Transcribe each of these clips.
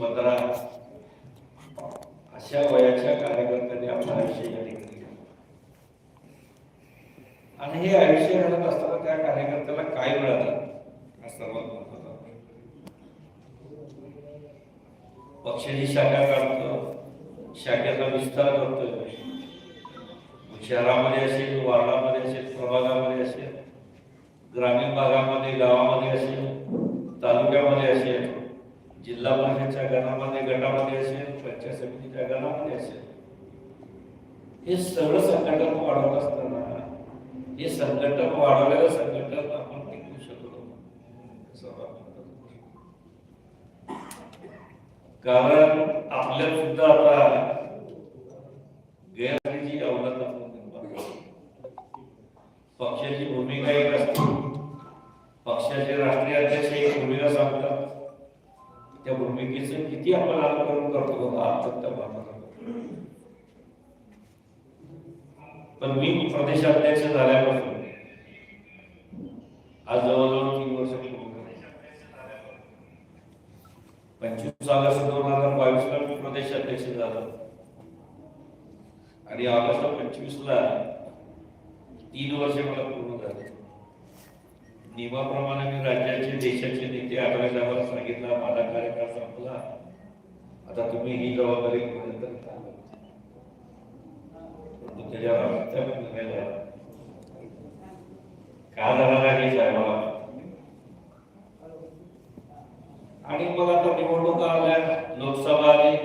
पंधरा. अशा वयाच्या कार्यकर्त्यांनी आपलं आयुष्य या ठिकाणी आणि हे आयुष्य घालत असताना त्या कार्यकर्त्याला काय मिळालं? हा सर्वात महत्त्वाचा पक्षाची शाखा काढतो. शाखेचा विस्तार करतोय शहरामध्ये असेल वार्डामध्ये असेल प्रभागामध्ये असेल ग्रामीण भागामध्ये गावामध्ये असेल तालुक्यामध्ये असेल जिल्हा परिषदच्या गणामध्ये गटामध्ये असेल पंचायत समितीच्या गणामध्ये असेल. हे सगळं संघटन वाढवत असताना हे संघटन वाढवलेलं संघटन आपण टिकवू शकलो. कारण आपल्या सुद्धा आता गैरची अवलंब पक्षाची भूमिका एक असते पक्षाचे राष्ट्रीय अध्यक्ष एक भूमिका सांगतात त्या भूमिकेचं किती आपण अनुकरण करतो बाबा पण मी प्रदेशाध्यक्ष झाल्यापासून आज जवळजवळ तीन वर्ष पूर्ण पंचवीस ऑगस्ट दोन हजार बावीस ला मी प्रदेशाध्यक्ष झालो. आणि ऑगस्ट पंचवीस ला तीन वर्ष मला पूर्ण झाले. नियमाप्रमाणे मी राज्याचे देशाचे नेते आठवले साहेबांना सांगितला माझा कार्यकाळ संपला. आता तुम्ही ही जबाबदारी पर्यंत परंतु त्याच्यावर का झाला नाही साहेबाला आणि मला आता निवडणुका आल्या लोकसभा आली.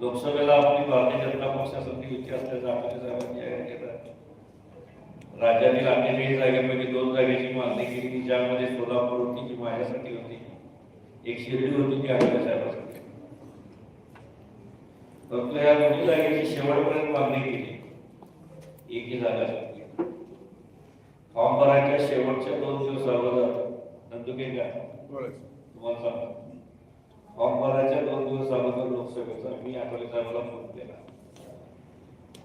लोकसभेला आपली भारतीय जनता पक्षासाठी युती असल्याचं आपल्या साहेबांनी. जाहीर केलं राज्यातील अठ्ठेचाळीस जागेपैकी दोन जागेची मागणी केली ज्यामध्ये सोलापूर होती जी माझ्यासाठी होती. एक शिर्डी होती ती आठवले साहेबांसाठी. परंतु या दोन्ही जागेची शेवटपर्यंत मागणी केली. एकही जागा फॉर्म भरायच्या शेवटच्या दोन दिवस अगोदर नंदुके का? तुम्हाला सांगतो. फॉर्म भरायच्या दोन दिवस अगोदर लोकसभेचा मी आठवले साहेबांना फोन केला.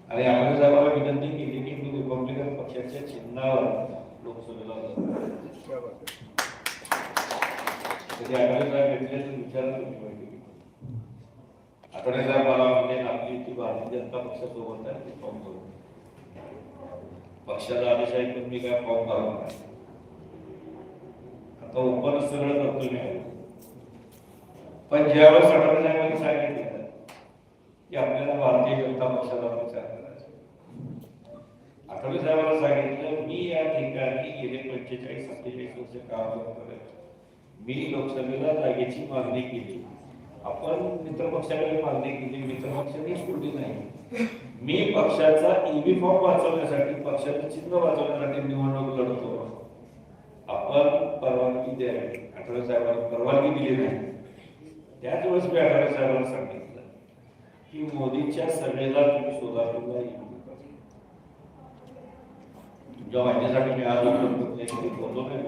आणि आठवले साहेबांना विनंती केली की रिपब्लिकन पक्षाच्या चिन्हावर लोकसभेला लढतो. कधी आठवले साहेब भेटले विचारलं विचारा तुम्ही माहिती आठवले साहेब मला म्हणजे आपली ती भारतीय जनता पक्षासोबत आहे ते फॉर्म भरून पक्षाचा आदेश आहे पण मी काय फॉर्म भरणार नाही. आता ओपन सगळं करतो मी पण ज्यावेळेस आठवले साहेबांनी सांगितलं की आपल्याला भारतीय जनता पक्षाला आठवले साहेबांना सांगितलं मी या ठिकाणी गेले पंचेचाळीस सत्तेचाळीस वर्ष काम करत मी लोकसभेला जागेची मागणी केली. आपण मित्रपक्षाकडे मागणी केली मित्रपक्षाने सोडली नाही. मी पक्षाचा ईव्ही फॉर्म वाचवण्यासाठी पक्षाचं चिन्ह वाचवण्यासाठी निवडणूक लढतो आपण परवानगी द्यावी. आठवडे साहेबांना परवानगी दिली नाही. त्याच वेळेस मी आठवडे साहेबांना सांगितलं की मोदींच्या सभेला तुम्ही सोलापूरला येऊ. नका तुमच्या मी आज बोललो नाही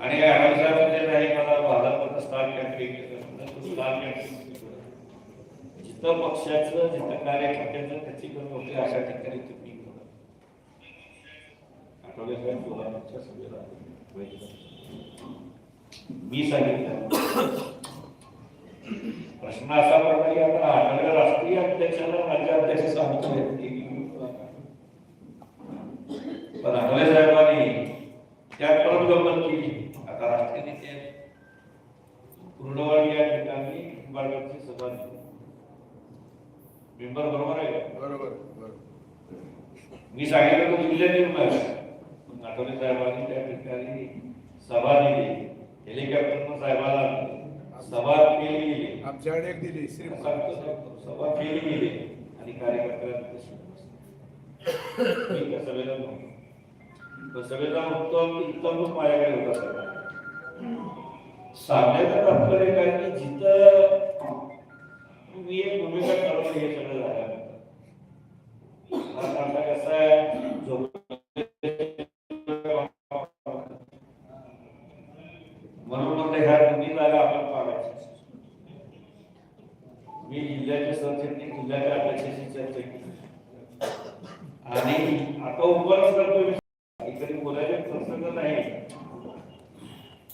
आणि या साहेब नाही मला भाजपचं स्थान कॅम्पेन स्थान जिथं पक्षाचं जिथं कार्यकर्त्याचं त्याची गरज होते अशा ठिकाणी तुम्ही आठवले साहेब सोलापूरच्या सभेला. मी सांगितलं. प्रश्न असा पडला की आता आठवले राष्ट्रीय अध्यक्षाला राज्याध्यक्ष सांगतोय पण आठवले साहेबांनी गंमत केली आता राष्ट्रीय नेते आहेत. कुर्डवाडी या ठिकाणी निंबाळकरची सभा मेंबर बरोबर आहे बरोबर बरोबर मी सांगितलं तो जिल्ह्यात निर्णय पण आठवले साहेबांनी त्या ठिकाणी सभा दिली हेलिकॉप्टरनं साहेबाला. सभा केली गेली आमच्याकडे दिली. सभा केली गेली आणि कार्यकर्त्यांना सभेला नव्हतो. सगळे सभेचा उत्तम उत्तम माझ्याकडे होता सांगण्याचं तात्पर्य काय की जिथं मी एक भूमिका ठरवली हे सगळं आता कसं आहे? म्हणून म्हणलं ह्या दोन्ही जागा आपण पाडायच्या मी जिल्ह्याच्या सरचिटणीस जिल्ह्याच्या अध्यक्षाशी चर्चा केली आणि आता उपवास करतो मी. इकडे बोलायचे प्रसंग नाही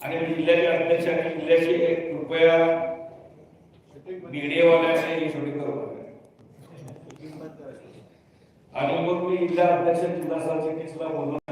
आणि जिल्ह्याचे अध्यक्ष आणि जिल्ह्याचे कृपया बिगडेवाल्याचे ही करू आणि मग मी जिल्हा अध्यक्ष जिल्हा सरचिटणीसला बोलून